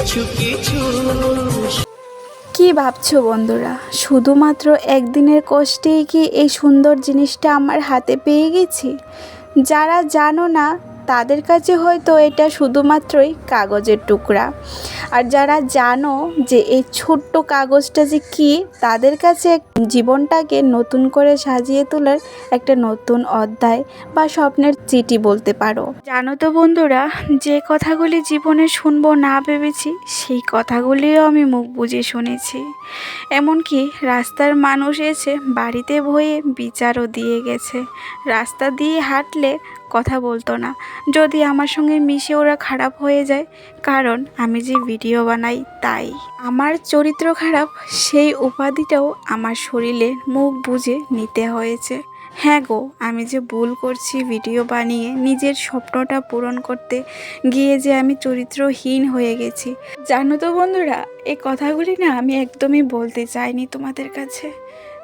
কিছু কিছু। কি ভাবছ বন্ধুরা? শুধুমাত্র একদিনের কষ্টেই কি এই সুন্দর জিনিসটা আমার হাতে পেয়ে গেছি? যারা জানো না তাদের কাছে হয়তো এটা শুধুমাত্রই কাগজের টুকরা। আর যারা জানো যে এই ছোট্ট কাগজটা যে কী, তাদের কাছে জীবনটাকে নতুন করে সাজিয়ে তোলার একটা নতুন অধ্যায় বা স্বপ্নের চিঠি বলতে পারো। জানো তো বন্ধুরা, যে কথাগুলি জীবনে শুনব না ভেবেছি, সেই কথাগুলিও আমি মুখ বুজে শুনেছি। এমনকি রাস্তার মানুষ এসে বাড়িতে ভয়ে বিচারও দিয়ে গেছে। রাস্তা দিয়ে হাঁটলে কথা বলতো না যদি আমার সঙ্গে মিশে ওরা খারাপ হয়ে যায়, কারণ আমি যে ভিডিও বানাই তাই। আমার চরিত্র খারাপ, সেই উপাধিটাও আমার শরীরে মুখ বুঝে নিতে হয়েছে। হ্যাঁ গো, আমি যে ভুল করছি ভিডিও বানিয়ে, নিজের স্বপ্নটা পূরণ করতে গিয়ে যে আমি চরিত্রহীন হয়ে গেছি। জানো তো বন্ধুরা এই কথাগুলি না আমি একদমই বলতে চাইনি তোমাদের কাছে।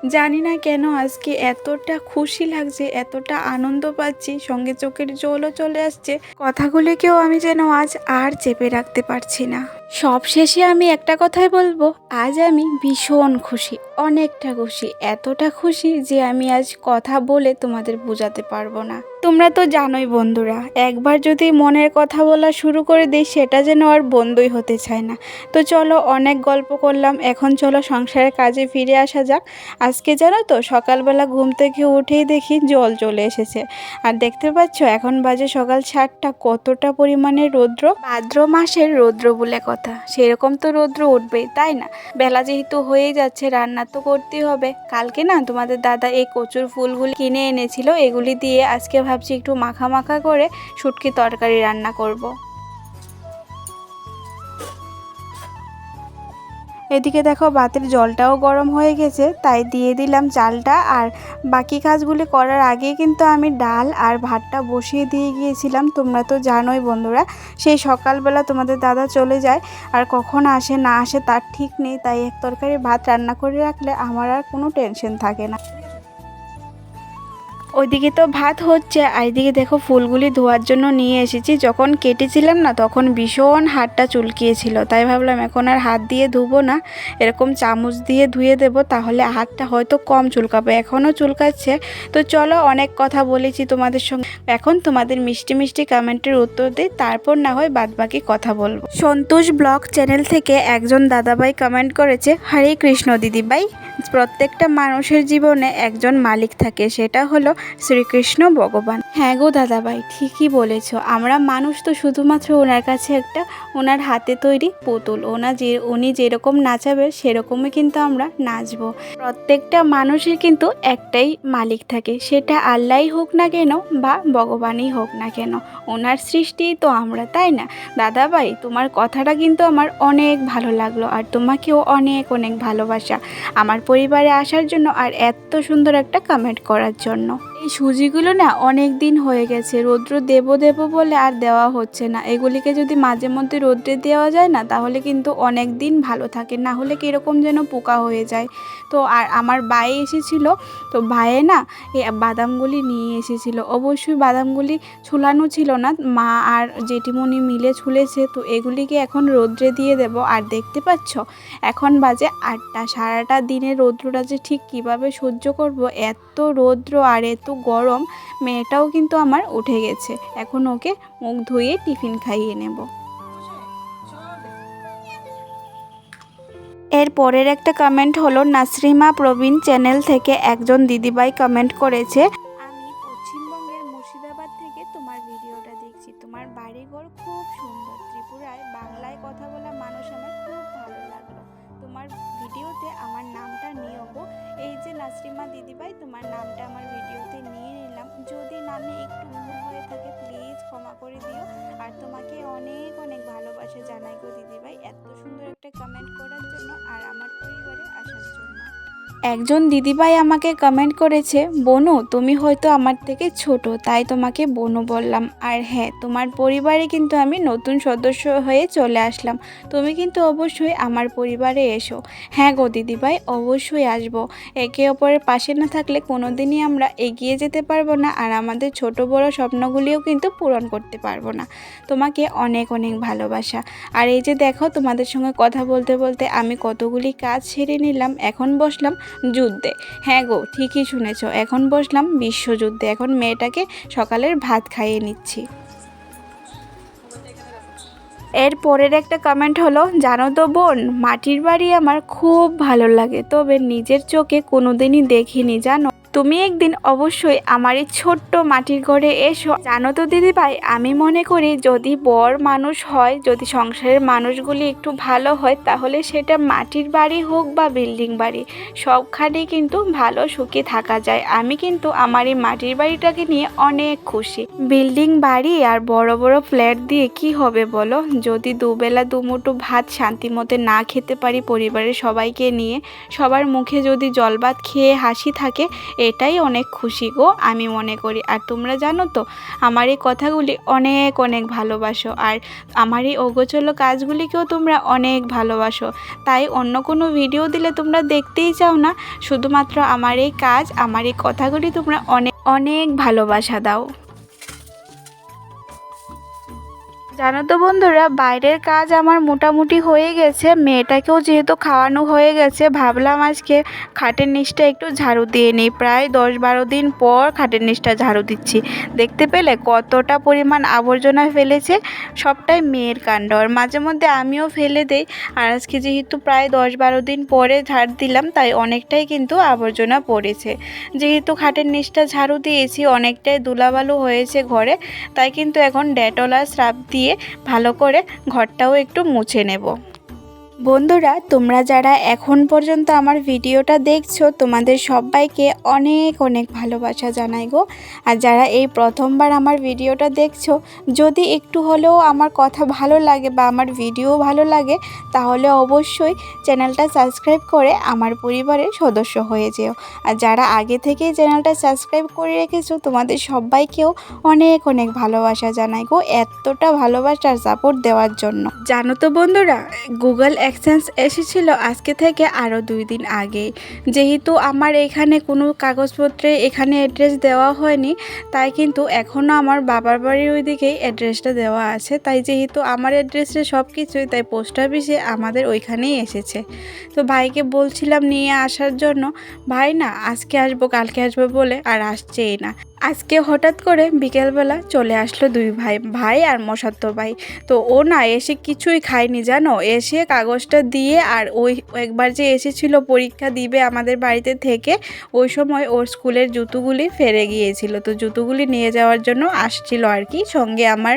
জানি না কেন আজকে এতটা খুশি লাগছে, এতটা আনন্দ পাচ্ছি, সঙ্গে চোখের জলও চলে আসছে। কথাগুলিকেও আমি যেন আজ আর চেপে রাখতে পারছি না। সব শেষে আমি একটা কথাই বলব, আজ আমি ভীষণ খুশি, অনেকটা খুশি, এতটা খুশি যে আমি আজ কথা বলে তোমাদের বোঝাতে পারব না। তোমরা তো জানোই বন্ধুরা, একবার যদি মনের কথা বলা শুরু করে দিই, সেটা যেন আর বন্ধই হতে চায় না। তো চলো অনেক গল্প করলাম, এখন চলো সংসারের কাজে ফিরে আসা যাক। আজকে জানো তো, সকালবেলা ঘুম থেকে উঠেই দেখি জল চলে এসেছে। আর দেখতে পাচ্ছ, এখন বাজে সকাল সাতটা, কতটা পরিমাণে রৌদ্র? ভাদ্র মাসের রৌদ্র বলে কথা, সেরকম তো রৌদ্র উঠবেই, তাই না? বেলা যেহেতু হয়েই যাচ্ছে, রান্না তো করতেই হবে। কালকে না তোমাদের দাদা এই কচুর ফুলগুলি কিনে এনেছিল, এগুলি দিয়ে আজকে ভাবছি একটু মাখা মাখা করে শুটকি তরকারি রান্না করব। এদিকে দেখো বাতের জলটাও গরম হয়ে গেছে, তাই দিয়ে দিলাম চালটা আর বাকি কাজগুলি করার আগে কিন্তু আমি ডাল আর ভাতটা বসিয়ে দিয়ে গিয়েছিলাম তোমরা তো জানোই বন্ধুরা, সেই সকালবেলা তোমাদের দাদা চলে যায় আর কখন আসে না আসে তার ঠিক নেই, তাই এক তরকারি ভাত রান্না করে রাখলে আমার আর কোনো টেনশন থাকে না ওইদিকে তো ভাত হচ্ছে, আর এদিকে দেখো ফুলগুলি ধোয়ার জন্য নিয়ে এসেছি। যখন কেটেছিলাম না, তখন ভীষণ হাতটা চুলকিয়েছিল। তাই ভাবলাম এখন আর হাত দিয়ে ধুবো না, এরকম চামচ দিয়ে ধুয়ে দেবো, তাহলে হাতটা হয়তো কম চুলকাবে। এখনও চুলকাচ্ছে। তো চলো অনেক কথা বলেছি তোমাদের সঙ্গে। এখন তোমাদের মিষ্টি মিষ্টি কমেন্টের উত্তর দিই, তারপর না হয় বাদবাকি কথা বলব। সন্তোষ ব্লগ চ্যানেল থেকে একজন দাদাভাই কমেন্ট করেছে, হরে কৃষ্ণ দিদিভাই। প্রত্যেকটা মানুষের জীবনে একজন মালিক থাকে, সেটা হলো শ্রীকৃষ্ণ ভগবান। হ্যাঁ গো দাদাভাই, ঠিকই বলেছ। আমরা মানুষ তো শুধুমাত্র ওনার কাছে একটা ওনার হাতে তৈরি পুতুল। ওনা যে, উনি যেরকম নাচাবে সেরকমই কিন্তু আমরা নাচবো। প্রত্যেকটা মানুষের কিন্তু একটাই মালিক থাকে। সেটা আল্লাহই হোক না কেন বা ভগবানই হোক না কেন। ওনার সৃষ্টি তো আমরা, তাই না? দাদাভাই, তোমার কথাটা কিন্তু আমার অনেক ভালো লাগল আর তোমাকেও অনেক অনেক ভালোবাসা। আমার পরিবারে আসার জন্য আর এত সুন্দর একটা কমেন্ট করার জন্য। এই সুজিগুলো না অনেক দিন হয়ে গেছে। রৌদ্র দেবো দেবো বলে আর দেওয়া হচ্ছে না। এগুলিকে যদি মাঝে মধ্যে রৌদ্রে দেওয়া যায় না, তাহলে কিন্তু অনেক দিন ভালো থাকে। না হলে কীরকম যেন পোকা হয়ে যায়। তো আর আমার ভাই এসেছিল, তো ভাইয়ে না এই বাদামগুলি নিয়ে এসেছিল। অবশ্যই বাদামগুলি ছুলানো ছিল না। মা আর জেঠিমণি মিলে ছুলেছে, তো এগুলিকে এখন রৌদ্রে দিয়ে দেব। আর দেখতে পাচ্ছ, এখন বাজে আটটা, সারাটা দিনের রৌদ্রটা যে ঠিক কীভাবে সহ্য করব, এত রৌদ্র আর এত গরম, মেয়েটাও কিন্তু আমার উঠে গেছে। এখন ওকে মুখ ধুয়ে টিফিন খাইয়ে নেব। এর পরের একটা কমেন্ট হলো, নাসরিমা প্রবীণ চ্যানেল থেকে একজন দিদিভাই কমেন্ট করেছে আমাকে অনেক অনেক ভালোবাসা জানাই গো দিদিভাই এত সুন্দর একটা কমেন্ট করার জন্য আর আমার পরিবারে আসার জন্য। একজন দিদিভাই আমাকে কমেন্ট করেছে, বনু, তুমি হয়তো আমার থেকে ছোট, তাই তোমাকে বনু বললাম। আর হ্যাঁ তোমার পরিবারে কিন্তু আমি নতুন সদস্য হয়ে চলে আসলাম। তুমি কিন্তু অবশ্যই আমার পরিবারে এসো। হ্যাঁ গো দিদিভাই, অবশ্যই আসব। একে অপরের পাশে না থাকলে কোনো দিনই আমরা এগিয়ে যেতে পারব না, আর আমাদের ছোট বড় স্বপ্নগুলিও কিন্তু পূরণ করতে পারব না। তোমাকে অনেক অনেক ভালোবাসা। আর এই যে দেখো, তোমাদের সঙ্গে কথা বলতে বলতে আমি কতগুলি কাজ সেরে নিলাম, এখন বসলাম। যুদ্ধে। হ্যাঁ গো, ঠিকই শুনেছ। এখন বসলাম বিশ্বযুদ্ধে এখন মেয়েটাকে সকালের ভাত খাইয়ে নিচ্ছি। এর পরের একটা কমেন্ট হলো, জানো তো বোন, মাটির বাড়ি আমার খুব ভালো লাগে। তবে নিজের চোখে কোনোদিনই দেখিনি, জানো? তুমি একদিন অবশ্যই আমার এই ছোট্ট মাটির ঘরে এসো। জানো তো দিদি ভাই আমি মনে করি যদি বর মানুষ হয়, যদি সংসারের মানুষগুলি একটু ভালো হয়, তাহলে সেটা মাটির বাড়ি হোক বা বিল্ডিং বাড়ি সবখানেই কিন্তু ভালো সুখে থাকা যায়। আমি কিন্তু আমার এই মাটির বাড়িটাকে নিয়ে অনেক খুশি। বিল্ডিং বাড়ি আর বড় বড় ফ্ল্যাট দিয়ে কি হবে বলো? যদি দুবেলা দুমুঠো ভাত শান্তি মতে না খেতে পারি পরিবারের সবাইকে নিয়ে, সবার মুখে যদি জল ভাত খেয়ে হাসি থাকে এটাই অনেক খুশি গো, আমি মনে করি। আর তোমরা জানো তো, আমার এই কথাগুলি অনেক অনেক ভালোবাসো। আর আমার এই অগোচল কাজগুলিকেও তোমরা অনেক ভালোবাসো। তাই অন্য কোনো ভিডিও দিলে তোমরা দেখতেই চাও না, শুধুমাত্র আমার এই কাজ, আমার এই কথাগুলি তোমরা অনেক অনেক ভালোবাসা দাও। জানো তো বন্ধুরা, বাইরের কাজ আমার মোটামুটি হয়ে গেছে। মেয়েটাকেও যেহেতু খাওয়ানো হয়ে গেছে, ভাবলাম আজকে খাটের নিচটা একটু ঝাড়ু দিয়ে নিই। প্রায় দশ বারো দিন পর খাটের নিচটা ঝাড়ু দিচ্ছি। দেখতে পেলে কতটা পরিমাণ আবর্জনা ফেলেছে, সবটাই মেয়ের কাণ্ড। আর মাঝে মধ্যে আমিও ফেলে দেই। আর আজকে যেহেতু প্রায় দশ বারো দিন পরে ঝাড় দিলাম, তাই অনেকটাই কিন্তু আবর্জনা পড়েছে। যেহেতু খাটের নিচটা ঝাড়ু দিয়েছি, অনেকটাই দুলাবালু হয়েছে ঘরে, তাই কিন্তু এখন ডেটল আর স্রাব দিয়ে ভালো করে ঘরটাও একটু মুছে নেব। বন্ধুরা, তোমরা যারা এখন পর্যন্ত আমার ভিডিওটা দেখছ, তোমাদের সবাইকে অনেক অনেক ভালোবাসা জানাই গো। আর যারা এই প্রথমবার আমার ভিডিওটা দেখছ, যদি একটু হলেও আমার কথা ভালো লাগে বা আমার ভিডিও ভালো লাগে, তাহলে অবশ্যই চ্যানেলটা সাবস্ক্রাইব করে আমার পরিবারের সদস্য হয়ে যেও। আর যারা আগে থেকেই চ্যানেলটা সাবস্ক্রাইব করে রেখেছো, তোমাদের সবাইকেও অনেক অনেক ভালোবাসা জানাই গো, এতটা ভালোবাসার সাপোর্ট দেওয়ার জন্য। জানো তো বন্ধুরা গুগল অ্যাক্সেন্স এসেছিল আজকে থেকে আরও দুই দিন আগে। যেহেতু আমার এখানে কোনো কাগজপত্রে এখানে অ্যাড্রেস দেওয়া হয়নি, তাই কিন্তু এখনও আমার বাবার বাড়ির ওইদিকেই অ্যাড্রেসটা দেওয়া আছে। তাই যেহেতু আমার অ্যাড্রেসে সব কিছুই, তাই পোস্ট অফিসে আমাদের ওইখানেই এসেছে। তো ভাইকে বলছিলাম নিয়ে আসার জন্য, ভাই না, আজকে আসব, কালকে আসব বলে আর আসছেই না। আজকে হঠাৎ করে বিকেলবেলা চলে আসলো দুই ভাই ভাই আর মশাত্ত ভাই তো ও না এসে কিছুই খায়নি, জানো? এসে কাগজটা দিয়ে আর ওই একবার যে এসেছিল পরীক্ষা দিবে আমাদের বাড়িতে থেকে, ওই সময় ওর স্কুলের জুতোগুলি ফেরে গিয়েছিল। তো জুতোগুলি নিয়ে যাওয়ার জন্য আসছিল আর কি। সঙ্গে আমার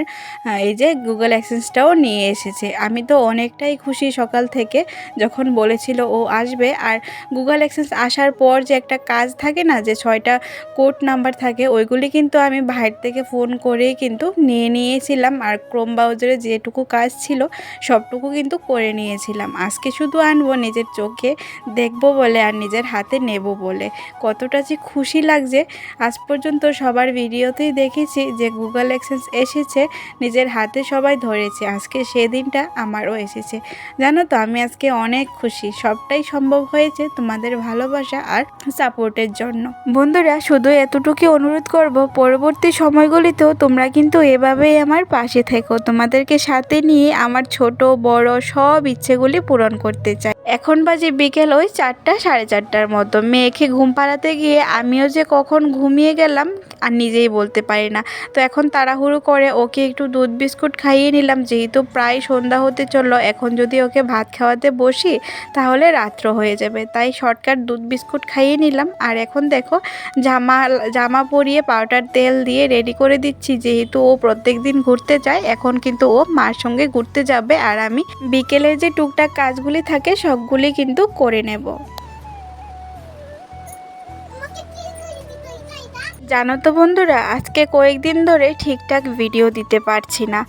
এই যে গুগল অ্যাক্সেসটাও নিয়ে এসেছে। আমি তো অনেকটাই খুশি সকাল থেকে যখন বলেছিল ও আসবে। আর গুগল অ্যাক্সেস আসার পর যে একটা কাজ থাকে না, যে ছয়টা কোড নাম্বার থাকে ওইগুলি কিন্তু আমি বাইরে থেকে ফোন করেই কিন্তু নিয়ে নিয়েছিলাম আর ক্রোম ব্রাউজারে যেটুকু কাজ ছিল সবটুকু কিন্তু করে নিয়েছিলাম। আজকে শুধু আনব নিজের চোখে, দেখব বলে আর নিজের হাতে নেব বলে। কতটা যে খুশি লাগছে। আজ পর্যন্ত সবার ভিডিওতেই দেখেছি যে গুগল অ্যাক্সেস এসেছে, নিজের হাতে সবাই ধরেছে। আজকে সেদিনটা আমারও এসেছে। জানো তো, আমি আজকে অনেক খুশি। সবটাই সম্ভব হয়েছে তোমাদের ভালোবাসা আর সাপোর্টের জন্য। বন্ধুরা, শুধু এতটুকু অনুরোধ করব, পরবর্তী সময়গুলিতেও তোমরা কিন্তু এভাবেই আমার পাশে থেকো। তোমাদেরকে সাথে নিয়ে আমার ছোট, বড় সব ইচ্ছেগুলি পূরণ করতে চাই। এখন বাজে বিকেল ওই চারটা, সাড়ে চারটার মতো। মেয়েকে ঘুম পাড়াতে গিয়ে আমিও যে কখন ঘুমিয়ে গেলাম আর নিজেই বলতে পারি না। তো এখন তাড়াহুড়ো করে ওকে একটু দুধ বিস্কুট খাইয়ে নিলাম। যেহেতু প্রায় সন্ধ্যা হতে চলল, এখন যদি ওকে ভাত খাওয়াতে বসি, তাহলে রাত্র হয়ে যাবে। তাই শর্টকাট দুধ বিস্কুট খাইয়ে নিলাম। আর এখন দেখো, জামা জামা পরিয়ে পাউডার তেল দিয়ে রেডি করে দিচ্ছি। যেহেতু ও প্রত্যেক দিন ঘুরতে যায়, এখন কিন্তু ও মার সঙ্গে ঘুরতে যাবে। আর আমি বিকেলের যে টুকটাক কাজগুলি থাকে সবগুলি কিন্তু করে নেব। জানো তো বন্ধুরা, আজকে কয়েকদিন ধরে ঠিকঠাক ভিডিও দিতে পারছি না।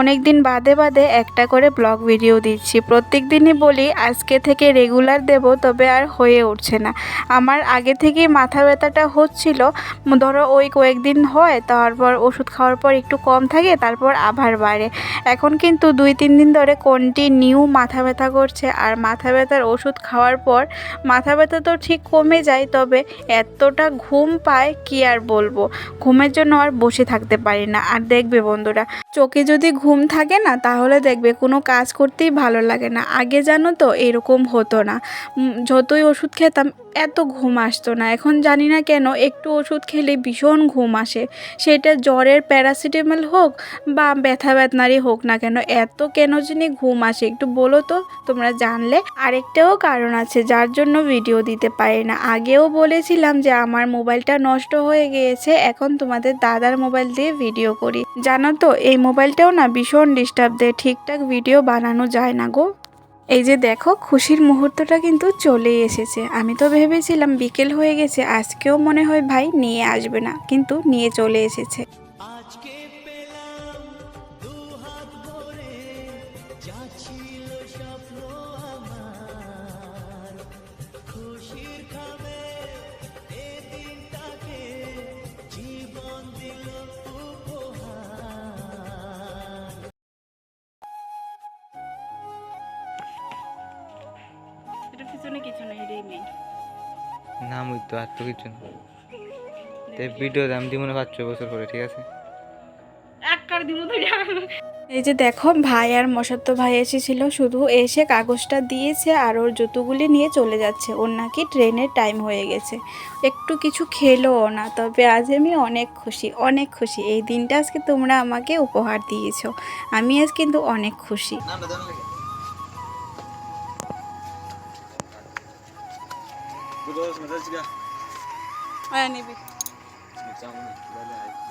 অনেক দিন বাদে বাদে একটা করে ব্লগ ভিডিও দিচ্ছি। প্রত্যেক দিনই বলি, আজকে থেকে রেগুলার দেব, তবে আর হয়ে উঠছে না। আমার আগে থেকেই মাথা ব্যথাটা হচ্ছিল। ধরো ওই কয়েকদিন হয়, তারপর ওষুধ খাওয়ার পর একটু কম থাকে, তারপর আবার বাড়ে। এখন কিন্তু দুই, তিন দিন ধরে কন্টিনিউ মাথা ব্যথা করছে, আর মাথা ব্যথার ওষুধ খাওয়ার পর মাথা ব্যথা তো ঠিক কমে যায়, তবে এতটা ঘুম পায় কি আর বলব। ঘুমের জন্য আর বসে থাকতে পারি না। আর দেখবে বন্ধুরা, চোখে যদি ঘুম থাকে না, তাহলে দেখবে কোনো কাজ করতেই ভালো লাগে না। আগে জানো তো, এরকম হতো না। যতই ওষুধ খেতাম এত ঘুম আসতো না। এখন জানি না কেন একটু ওষুধ খেলে ভীষণ ঘুম আসে। সেটা জ্বরের প্যারাসিটামল হোক বা ব্যথা বেদনারই হোক না কেন, এত কেন জানি ঘুম আসে। একটু বলো তো, তোমরা জানলে। আরেকটাও কারণ আছে যার জন্য ভিডিও দিতে পারি না। আগেও বলেছিলাম যে আমার মোবাইলটা নষ্ট হয়ে গিয়েছে, এখন তোমাদের দাদার মোবাইল দিয়ে ভিডিও করি। জানো তো, এই মোবাইলটাও না ভীষণ ডিস্টার্ব দেয়। ঠিকঠাক ভিডিও বানানো যায় না গো। এই যে দেখো, খুশির মুহূর্তটা কিন্তু চলেই এসেছে। আমি তো ভেবেছিলাম বিকেল হয়ে গেছে, আজকেও মনে হয় ভাই নিয়ে আসবে না, কিন্তু নিয়ে চলে এসেছে। পিছনে কিছু নেই রে মেয়ে নাম ওই তো আর তো কিছু না। তো ভিডিও দাম দিব না পাঁচ বছর পরে ঠিক আছে? এই যে দেখো ভাই আর মশাত্ত ভাই এসেছিল শুধু এসে কাগজটা দিয়েছে আর ওর জুতোগুলি নিয়ে চলে যাচ্ছে। ওর নাকি ট্রেনের টাইম হয়ে গেছে। একটু কিছু খেলোও না তবে আজ আমি অনেক খুশি অনেক খুশি। এই দিনটা আজকে তোমরা আমাকে উপহার দিয়েছ। আমি আজ কিন্তু অনেক খুশি। Dois, mas antes de. É, Nibi. Então, vai lá.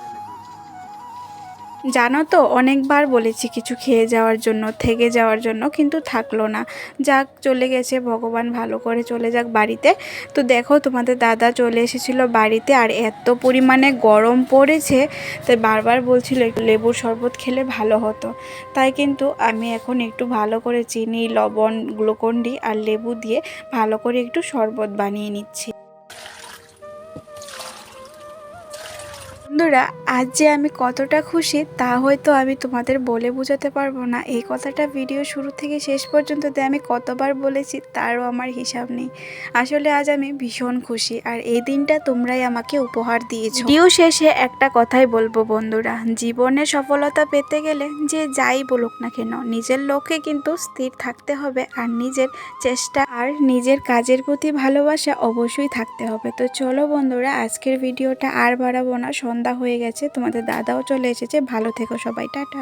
জানো তো, অনেকবার বলেছি কিছু খেয়ে যাওয়ার জন্য, থেকে যাওয়ার জন্য, কিন্তু থাকল না। যাক, চলে গেছে, ভগবান ভালো করে চলে যাক বাড়িতে। তো দেখো, তোমাদের দাদা চলে এসেছিল বাড়িতে, আর এত পরিমাণে গরম পড়েছে, তাই বারবার বলছিল একটু লেবুর শরবত খেলে ভালো হতো। তাই কিন্তু আমি এখন একটু ভালো করে চিনি, লবণ, গ্লুকন্ডি আর লেবু দিয়ে ভালো করে একটু শরবত বানিয়ে নিচ্ছি। বন্ধুরা, আজ যে আমি কতটা খুশি তা হয়তো আমি তোমাদের বলে বোঝাতে পারব না। এই কথাটা ভিডিও শুরু থেকে শেষ পর্যন্ত আমি কতবার বলেছি তারও আমার হিসাব নেই। আসলে আজ আমি ভীষণ খুশি আর এই দিনটা তোমরাই আমাকে উপহার দিয়েছ। ভিডিও শেষে একটা কথাই বলব বন্ধুরা, জীবনে সফলতা পেতে গেলে যে যাই বলুক না কেন, নিজের লক্ষ্যে কিন্তু স্থির থাকতে হবে আর নিজের চেষ্টা আর নিজের কাজের প্রতি ভালোবাসা অবশ্যই থাকতে হবে। তো চলো বন্ধুরা, আজকের ভিডিওটা আর বাড়াবো না সন্ধ্যা হয়ে গেছে তোমাদের দাদাও চলে এসেছে। ভালো থেকো সবাই টাটা।